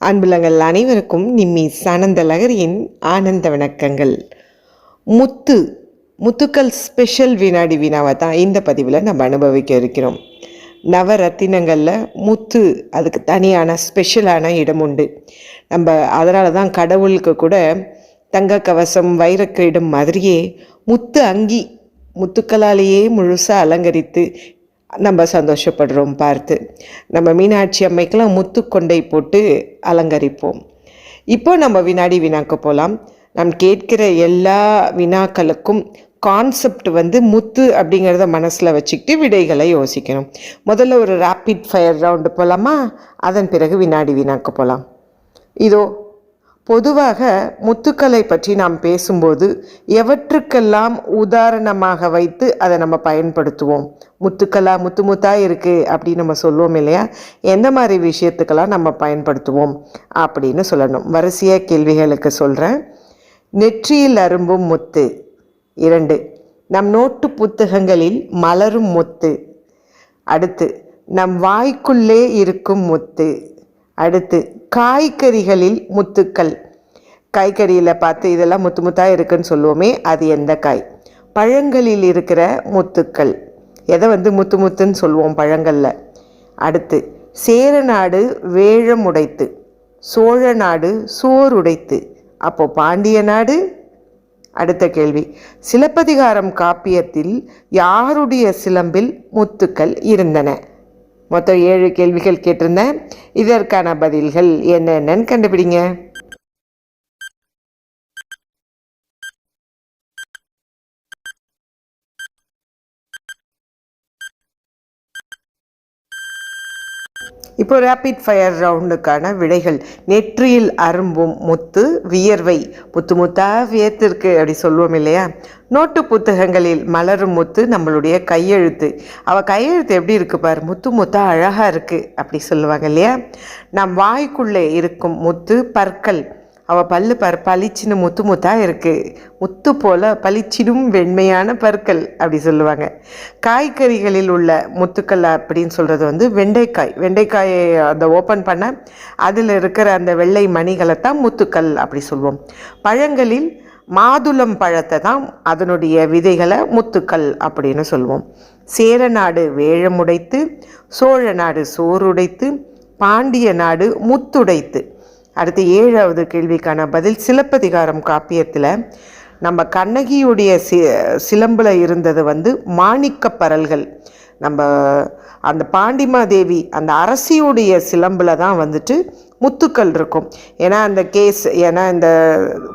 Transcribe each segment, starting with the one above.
அன்புலங்கள் அனைவருக்கும் நிம்மி ஆனந்த லகரியின் ஆனந்த வணக்கங்கள். முத்து முத்துக்கள் ஸ்பெஷல் வினாடி வினாவை தான் இந்த பதிவில் நம்ம அனுபவிக்க இருக்கிறோம். நவரத்தினங்களில் முத்து அதுக்கு தனியான ஸ்பெஷலான இடம் உண்டு. நம்ம அதனால தான் கடவுளுக்கு கூட தங்க கவசம் வைரக்கிரீடம் மாதிரியே முத்து அங்கி முத்துக்களாலேயே முழுசாக அலங்கரித்து நம்ம சந்தோஷப்படுறோம் பார்த்து. நம்ம மீனாட்சி அம்மைக்கெல்லாம் முத்து கொண்டை போட்டு அலங்கரிப்போம். இப்போ நம்ம வினாடி வினாக்க போகலாம் நம் கேட்கிற எல்லா வினாக்களுக்கும் கான்செப்ட் வந்து முத்து அப்படிங்கிறத மனசில் வச்சுக்கிட்டு விடைகளை யோசிக்கணும். முதல்ல ஒரு ரேப்பிட் ஃபயர் ரவுண்டு போகலாமா அதன் பிறகு வினாடி வினாக்க போகலாம் இதோ பொதுவாக முத்துக்களை பற்றி நாம் பேசும்போது எவற்றுக்கெல்லாம் உதாரணமாக வைத்து அதை நம்ம பயன்படுத்துவோம்? முத்துக்களா முத்து முத்தா இருக்குது அப்படின்னு நம்ம சொல்லுவோம் இல்லையா? எந்த மாதிரி விஷயத்துக்கெல்லாம் நம்ம பயன்படுத்துவோம் அப்படின்னு சொல்லணும். வரிசையாக கேள்விகளுக்கு சொல்கிறேன் நெற்றியில் அரும்பும் முத்து. இரண்டு நம் நோட்டு புத்தகங்களில் மலரும் முத்து. அடுத்து நம் வாய்க்குள்ளே இருக்கும் முத்து. அடுத்து காய்கறிகளில் முத்துக்கள். காய்கறியில் பார்த்து இதெல்லாம் முத்து முத்தாக இருக்குன்னு சொல்லுவோமே அது எந்த காய்? பழங்களில் இருக்கிற முத்துக்கள். எதை வந்து முத்து முத்துன்னு சொல்லுவோம் பழங்களில்? அடுத்து சேர நாடு வேழம் உடைத்து சோழ நாடு சோர் உடைத்து. அப்போது பாண்டிய நாடு? அடுத்த கேள்வி. சிலப்பதிகாரம் காப்பியத்தில் யாருடைய சிலம்பில் முத்துக்கள் இருந்தன? மொத்தம் ஏழு கேள்விகள் கேட்டிருந்தேன். இதற்கான பதில்கள் என்னென்னு கண்டுபிடிங்க. இப்போ ரேபிட் ஃபயர் ரவுண்டுக்கான விடைகள். நெற்றியில் அரும்பும் முத்து வியர்வை. முத்து முத்தாக வியர்த்திருக்கு அப்படி சொல்லுவோம் இல்லையா? நோட்டு புத்தகங்களில் மலரும் முத்து நம்மளுடைய கையெழுத்து. அவள் கையெழுத்து எப்படி இருக்கு பார்? முத்து முத்தா அழகாக இருக்குது அப்படி சொல்லுவாங்க இல்லையா? நம் வாய்க்குள்ளே இருக்கும் முத்து பற்கள். அவள் பல்லு பர் பளிச்சின்னு முத்து முத்தாக இருக்குது முத்து போல் பளிச்சிடும் வெண்மையான பற்கள் அப்படி சொல்லுவாங்க. காய்கறிகளில் உள்ள முத்துக்கள் அப்படின்னு சொல்கிறது வந்து வெண்டைக்காய். வெண்டைக்காயை அந்த ஓப்பன் பண்ண அதில் இருக்கிற அந்த வெள்ளை மணிகளை தான் முத்துக்கள் அப்படி சொல்லுவோம் பழங்களில் மாதுளம் பழத்தை தான் அதனுடைய விதைகளை முத்துக்கள் அப்படின்னு சொல்லுவோம் சேர நாடு வேழமுடைத்து சோழ நாடு சோறுடைத்து பாண்டிய நாடு முத்துடைத்து. அடுத்து ஏழாவது கேள்விக்கான பதில் சிலப்பதிகாரம் காப்பியத்தில் நம்ம கண்ணகியுடைய சி சிலம்பில் இருந்தது வந்து மாணிக்க பரல்கள். நம்ம அந்த பாண்டிமாதேவி அந்த அரசியுடைய சிலம்பில் தான் வந்துட்டு முத்துக்கள் இருக்கும். ஏன்னா அந்த கேஸ் ஏன்னா இந்த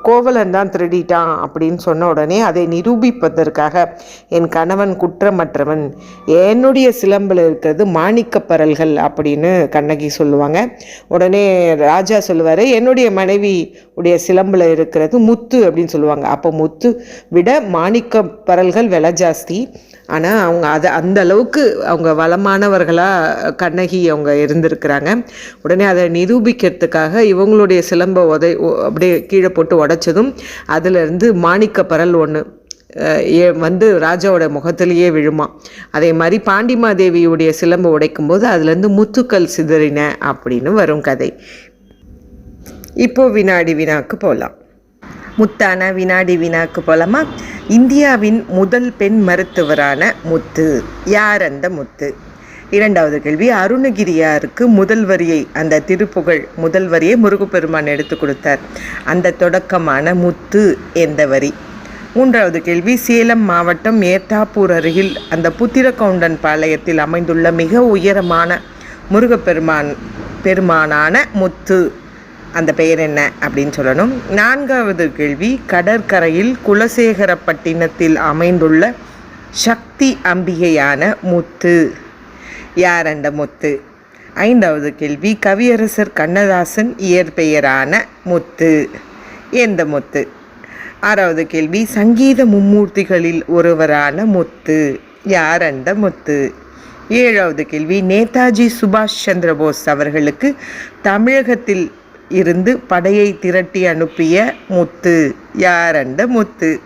கோவலன் தான் திருடிட்டான் அப்படின்னு சொன்ன உடனே அதை நிரூபிப்பதற்காக என் கணவன் குற்றமற்றவன். என்னுடைய சிலம்பில் இருக்கிறது மாணிக்க பரல்கள் அப்படின்னு கண்ணகி சொல்லுவாங்க. உடனே ராஜா சொல்லுவார் என்னுடைய மனைவி உடைய சிலம்பில் இருக்கிறது முத்து அப்படின்னு சொல்லுவாங்க. அப்போ முத்து விட மாணிக்க பரல்கள் விலை ஜாஸ்தி. ஆனால் அவங்க அதை அந்த அளவுக்கு அவங்க வளமானவர்களாக கண்ணகி அவங்க இருந்திருக்கிறாங்க. உடனே அதை நிரூபி நிரூபிக்கிறதுக்காக இவங்களுடைய சிலம்ப உதை அப்படியே கீழே போட்டு உடைச்சதும் அதிலிருந்து மாணிக்க பரல் ஒன்று ஏ வந்து ராஜாவோட முகத்திலேயே விழுமா. அதே மாதிரி பாண்டிமாதேவியுடைய சிலம்பு உடைக்கும் போது அதுலேருந்து முத்துக்கள் சிதறின அப்படின்னு வரும் கதை. இப்போ வினாடி வினாக்கு போகலாம் முத்தான வினாடி வினாக்கு போகலாமா இந்தியாவின் முதல் பெண் மருத்துவரான முத்து யார் அந்த முத்து? இரண்டாவது கேள்வி அருணகிரியாருக்கு முதல் வரியை அந்த திருப்புகழ் முதல் வரியை முருகப்பெருமான் எடுத்து கொடுத்தார். அந்த தொடக்கமான முத்து எந்த வரி? மூன்றாவது கேள்வி சேலம் மாவட்டம் ஏத்தாப்பூர் அருகில் அந்த புத்திரகவுண்டன் பாளையத்தில் அமைந்துள்ள மிக உயரமான முருகப்பெருமான் பெருமானான முத்து அந்த பெயர் என்ன அப்படின்னு சொல்லணும். நான்காவது கேள்வி கடற்கரையில் குலசேகரப்பட்டினத்தில் அமைந்துள்ள சக்தி அம்பிகையான முத்து. யார் அந்த முத்து? ஐந்தாவது கேள்வி கவியரசர் கண்ணதாசன் இயற்பெயரான முத்து. எந்த முத்து? ஆறாவது கேள்வி சங்கீத மும்மூர்த்திகளில் ஒருவரான முத்து. யார் அந்த முத்து? ஏழாவது கேள்வி நேதாஜி சுபாஷ் சந்திரபோஸ் அவர்களுக்கு தமிழகத்தில் இருந்து படையை திரட்டி அனுப்பிய முத்து. யார் அந்த முத்து?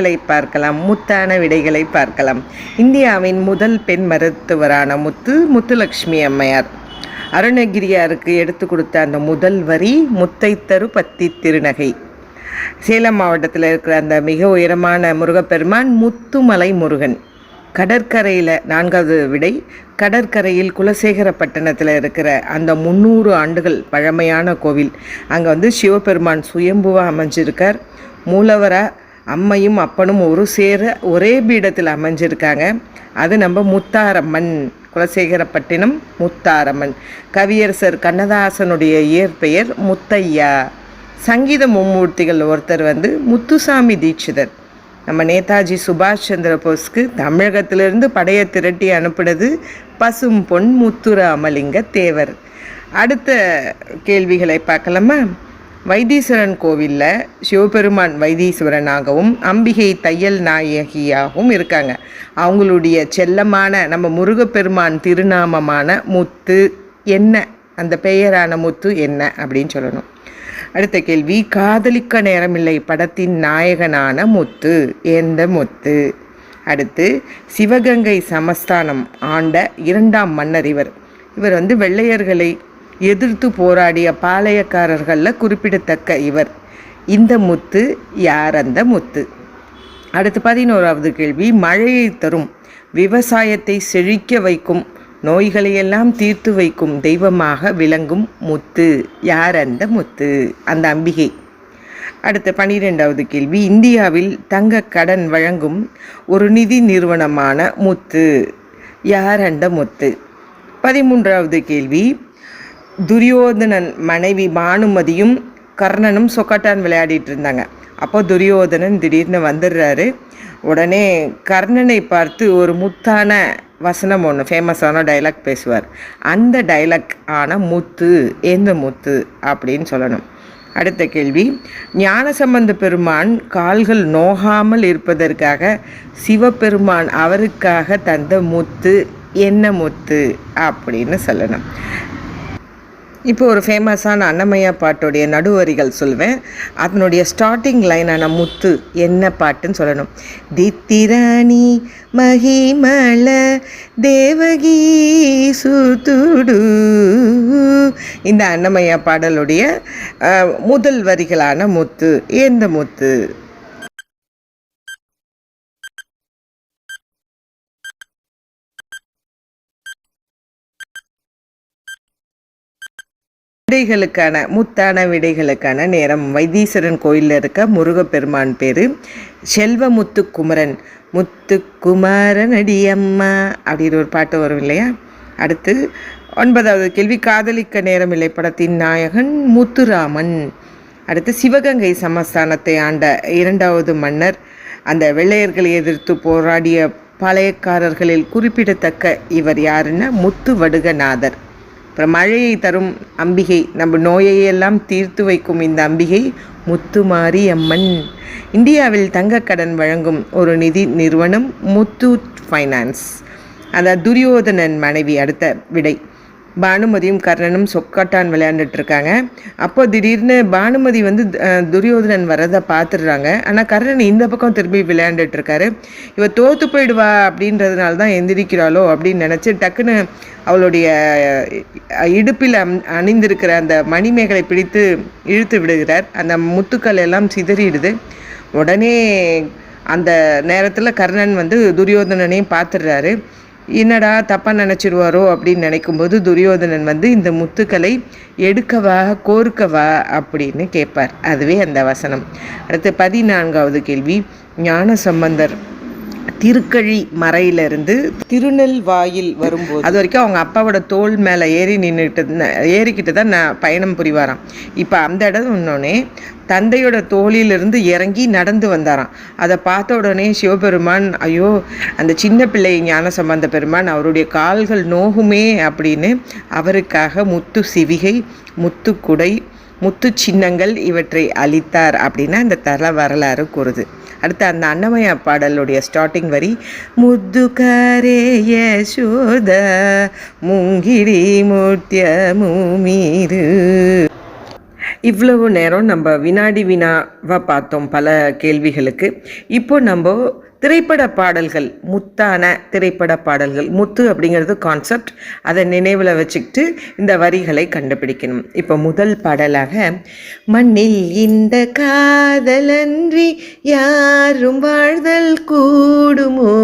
விடைகளை பார்க்கலாம் முத்தான விடைகளை பார்க்கலாம். இந்தியாவின் முதல் பெண் மருத்துவரான முத்து முத்துலக்ஷ்மி அம்மையார். அருணகிரியாருக்கு எடுத்து கொடுத்த அந்த முதல் வரி முத்தை தரு பத்தி திருநகை. சேலம் மாவட்டத்தில் இருக்கிற அந்த மிக உயரமான முருகப்பெருமான் முத்துமலை முருகன். கடற்கரையில் நான்காவது விடை கடற்கரையில் குலசேகர பட்டணத்தில் இருக்கிற அந்த முந்நூறு ஆண்டுகள் பழமையான கோவில். அங்கே வந்து சிவபெருமான் சுயம்புவாக அமைஞ்சிருக்கார். மூலவராக அம்மையும் அப்பனும் ஒரு சேர ஒரே பீடத்தில் அமைஞ்சிருக்காங்க. அது நம்ம முத்தாரம்மன் குலசேகரப்பட்டினம் முத்தாரம்மன். கவியரசர் கண்ணதாசனுடைய இயற்பெயர் முத்தையா. சங்கீத மும்மூர்த்திகள் ஒருத்தர் வந்து முத்துசாமி தீட்சிதர். நம்ம நேதாஜி சுபாஷ் சந்திர போஸ்க்கு தமிழகத்திலிருந்து படையை திரட்டி அனுப்பினது பசும் பொன் முத்துராமலிங்க தேவர். அடுத்த கேள்விகளை பார்க்கலாமா? வைத்தீஸ்வரன் கோவிலில் சிவபெருமான் வைத்தீஸ்வரனாகவும் அம்பிகை தையல் நாயகியாகவும் இருக்காங்க. அவங்களுடைய செல்லமான நம்ம முருகப்பெருமான் திருநாமமான முத்து என்ன? அந்த பெயரான முத்து என்ன அப்படின்னு சொல்லணும். அடுத்த கேள்வி காதலிக்க நேரமில்லை படத்தின் நாயகனான முத்து. எந்த முத்து? அடுத்து சிவகங்கை சமஸ்தானம் ஆண்ட இரண்டாம் மன்னர் இவர். இவர் வந்து வெள்ளையர்களை எதிர்த்து போராடிய பாளையக்காரர்களில் குறிப்பிடத்தக்க இவர். இந்த முத்து யார் அந்த முத்து? அடுத்து பதினோராவது கேள்வி மழையை தரும் விவசாயத்தை செழிக்க வைக்கும் நோய்களையெல்லாம் தீர்த்து வைக்கும் தெய்வமாக விளங்கும் முத்து யார் அந்த முத்து? அந்த அம்பிகை. அடுத்த பனிரெண்டாவது கேள்வி இந்தியாவில் தங்க கடன் வழங்கும் ஒரு நிதி நிறுவனமான முத்து யார் அந்த முத்து? பதிமூன்றாவது கேள்வி துரியோதனன் மனைவி பானுமதியும் கர்ணனும் சொக்கட்டான் விளையாடிட்டு இருந்தாங்க அப்போ துரியோதனன் திடீர்னு வந்துடுறாரு. உடனே கர்ணனை பார்த்து ஒரு முத்தான வசனம் ஒன்று ஃபேமஸான டைலாக் பேசுவார். அந்த டைலாக் ஆன முத்து எந்த முத்து? அப்படின்னு சொல்லணும். அடுத்த கேள்வி ஞானசம்பந்த பெருமான் கால்கள் நோகாமல் இருப்பதற்காக சிவபெருமான் அவருக்காக தந்த முத்து என்ன முத்து? அப்படின்னு சொல்லணும். இப்போ ஒரு ஃபேமஸான அன்னமையா பாட்டுடைய நடுவரிகள் சொல்வேன். அதனுடைய ஸ்டார்டிங் லைனான முத்து என்ன பாட்டுன்னு சொல்லணும். தித்திராணி மகிமல தேவகி சுத்துடு. இந்த அன்னமையா பாடலுடைய முதல் வரிகளான முத்து. எந்த முத்து? விடைகளுக்கான முத்தான விடைகளுக்கான நேரம். வைத்தீஸ்வரன் கோயிலில் இருக்க முருகப்பெருமான் பேர் செல்வமுத்து குமரன் முத்து குமரன் அடியம்மா அப்படின்னு ஒரு பாட்டு வரும் இல்லையா? அடுத்து ஒன்பதாவது கேள்வி. காதலிக்க நேரமில்லை படத்தின் நாயகன் முத்துராமன். அடுத்து சிவகங்கை சமஸ்தானத்தை ஆண்ட இரண்டாவது மன்னர் அந்த வெள்ளையர்களை எதிர்த்து போராடிய பழையக்காரர்களில் குறிப்பிடத்தக்க இவர் யாருன்னா முத்து வடுகநாதர் அப்புறம் மழையை தரும் அம்பிகை நம்ம நோயையெல்லாம் தீர்த்து வைக்கும் இந்த அம்பிகை முத்துமாரி அம்மன். இந்தியாவில் தங்கக்கடன் வழங்கும் ஒரு நிதி நிறுவனம் முத்தூட் ஃபைனான்ஸ். அதாவது துரியோதனன் மனைவி அடுத்த விடை. பானுமதியும் கர்ணனும் சொக்காட்டான் விளையாண்டுட்டு இருக்காங்க அப்போ திடீர்னு பானுமதி வந்து துரியோதனன் வரதை பார்த்துடுறாங்க. ஆனால் கர்ணன் இந்த பக்கம் திரும்பி விளையாண்டுட்டு இருக்காரு இவ தோத்து போயிடுவா அப்படின்றதுனால தான் எந்திரிக்கிறாளோ? அப்படின்னு நினச்சி டக்குன்னு அவளுடைய இடுப்பில் அணிந்திருக்கிற அந்த மணிமேகலை பிடித்து இழுத்து விடுகிறார். அந்த முத்துக்கள் எல்லாம் சிதறிடுது. உடனே அந்த நேரத்தில் கர்ணன் வந்து துரியோதனனையும் பார்த்துடுறாரு. என்னடா தப்பாக நினச்சிடுவாரோ அப்படின்னு நினைக்கும்போது துரியோதனன் வந்து இந்த முத்துக்களை எடுக்கவா கோர்க்கவா அப்படின்னு கேட்பார். அதுவே அந்த வசனம். அடுத்து பதினான்காவது கேள்வி. ஞான சம்பந்தர் திருக்கழி மறையிலிருந்து திருநெல்வாயில் வரும்போது அது வரைக்கும் அவங்க அப்பாவோட தோள் மேலே ஏறி நின்றுட்டு ஏறிக்கிட்டு தான் நான் பயணம் புரிவாராம். இப்போ அந்த இடம் இன்னொன்னே தந்தையோட தோளிலிருந்து இறங்கி நடந்து வந்தாராம். அதை பார்த்த உடனே சிவபெருமான் ஐயோ அந்த சின்ன பிள்ளை ஞான சம்பந்த பெருமான் அவருடைய கால்கள் நோகுமே அப்படின்னு அவருக்காக முத்து சிவிகை முத்து குடை முத்து சின்னங்கள் இவற்றை அளித்தார் அப்படின்னு அந்த தல வரலாறு கூறுது. அடுத்து அந்த அன்னமய பாடலுடைய ஸ்டார்டிங் வரி முத்துக்காரே யசோத முங்கிடி முத்திய மூமீரு இவ்வளவு நேரம் நம்ம வினாடி வினாவாக பார்த்தோம் பல கேள்விகளுக்கு. இப்போ நம்ம திரைப்பட பாடல்கள் முத்தான திரைப்பட பாடல்கள் முத்து அப்படிங்கிறது கான்செப்ட் அதை நினைவில் வச்சுக்கிட்டு இந்த வரிகளை கண்டுபிடிக்கணும். இப்போ முதல் பாடலாக மண்ணில் இந்த காதலன்றி யாரும் வாழ்தல் கூடுமோ?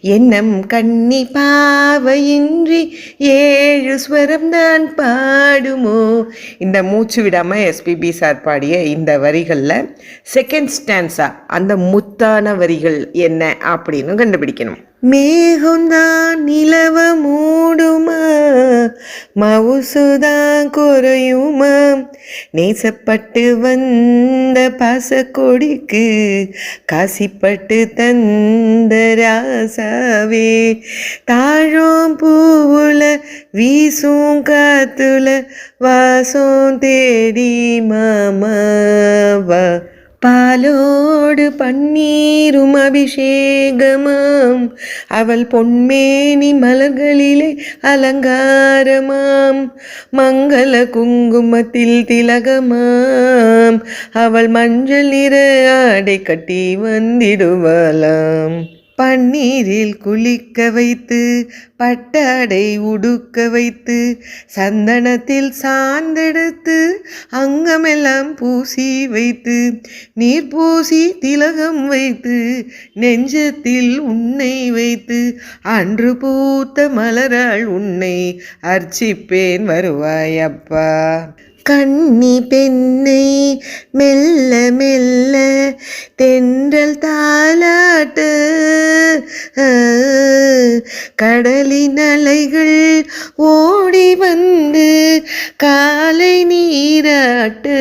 எண்ணம் கண்ணி பாவையின்றி ஏழு ஸ்வரம் தான் பாடுமோ? இந்த மூச்சு விடாமல் எஸ்பிபி சார் பாடிய இந்த வரிகளில் செகண்ட் ஸ்டான்ஸா அந்த முத்தான வரிகள் என்ன அப்படின்னு கண்டுபிடிக்கணும். மேகம்தான் நிலவ மூடுமா? மவுசுதான் குறையுமா? நேசப்பட்டு வந்த பாசக்கொடிக்கு காசிப்பட்டு தந்த ராசாவே. தாழும் பூவுல வீசும் காத்துல வாசம் தேடி மாமாவா? பாலோடு பன்னீரும் அபிஷேகமாம். அவள் பொன்மேனி மலர்களிலே அலங்காரமாம். மங்கள குங்குமத்தில் திலகமாம். அவள் மஞ்சள் நிற ஆடை கட்டி வந்திடுவாளாம். பன்னீரில் குளிக்க வைத்து பட்டாடை உடுக்க வைத்து சந்தனத்தில் சாந்தெடுத்து அங்கமெல்லாம் பூசி வைத்து நீர் பூசி திலகம் வைத்து நெஞ்சத்தில் உன்னை வைத்து அன்று பூத்த மலரால் உன்னை அர்ச்சிப்பேன் வருவாயப்பா கன்னி பெண்ணை மெல்ல மெல்ல தென்றல் தாலாட்டு கடலின் அலைகள் ஓடி வந்து காலை நீராட்டு.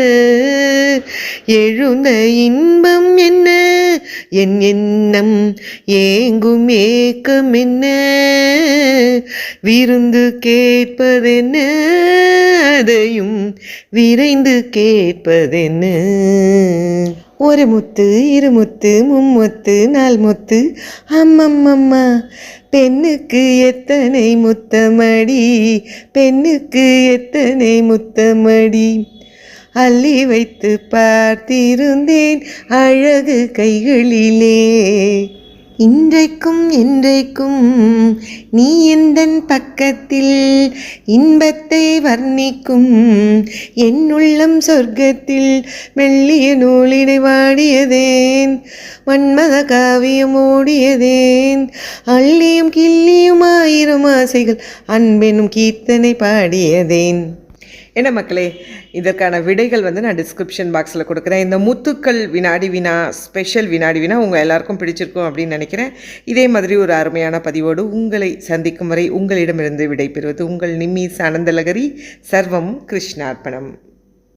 எழுந்த இன்பம் என்ன? என் எண்ணம் ஏங்கும் ஏக்கம் என்ன? விருந்து கேட்பதென்ன? அதையும் விரைந்து கேட்பதென்ன? ஒரு முத்து இரு முத்து மும்முத்து நால் முத்து. அம்மம்மம்மா பெண்ணுக்கு எத்தனை முத்தமடி? பெண்ணுக்கு எத்தனை முத்தமடி? அள்ளி வைத்து பார்த்திருந்தேன் அழகு கைகளிலே. இன்றைக்கும் என்றைக்கும் நீ எந்தன் பக்கத்தில் இன்பத்தை வர்ணிக்கும்? என் உள்ளம் சொர்க்கத்தில் மெல்லிய நூலினை வாடியதேன் மன்மத காவியம் ஓடியதேன். அள்ளியும் கிள்ளியும் ஆயிரம் ஆசைகள் அன்பெனும் கீர்த்தனை பாடியதேன். என்ன மக்களே இதற்கான விடைகள் வந்து நான் டிஸ்கிரிப்ஷன் பாக்ஸில் கொடுக்குறேன். இந்த முத்துக்கள் வினாடி வினா ஸ்பெஷல் வினாடி வினா உங்கள் எல்லாருக்கும் பிடிச்சிருக்கும் அப்படின்னு நினைக்கிறேன். இதே மாதிரி ஒரு அருமையான பதிவோடு உங்களை சந்திக்கும் வரை உங்களிடமிருந்து விடைபெறுவது உங்கள் நிம்மி ஆனந்தலகரி சர்வம் கிருஷ்ணார்ப்பணம்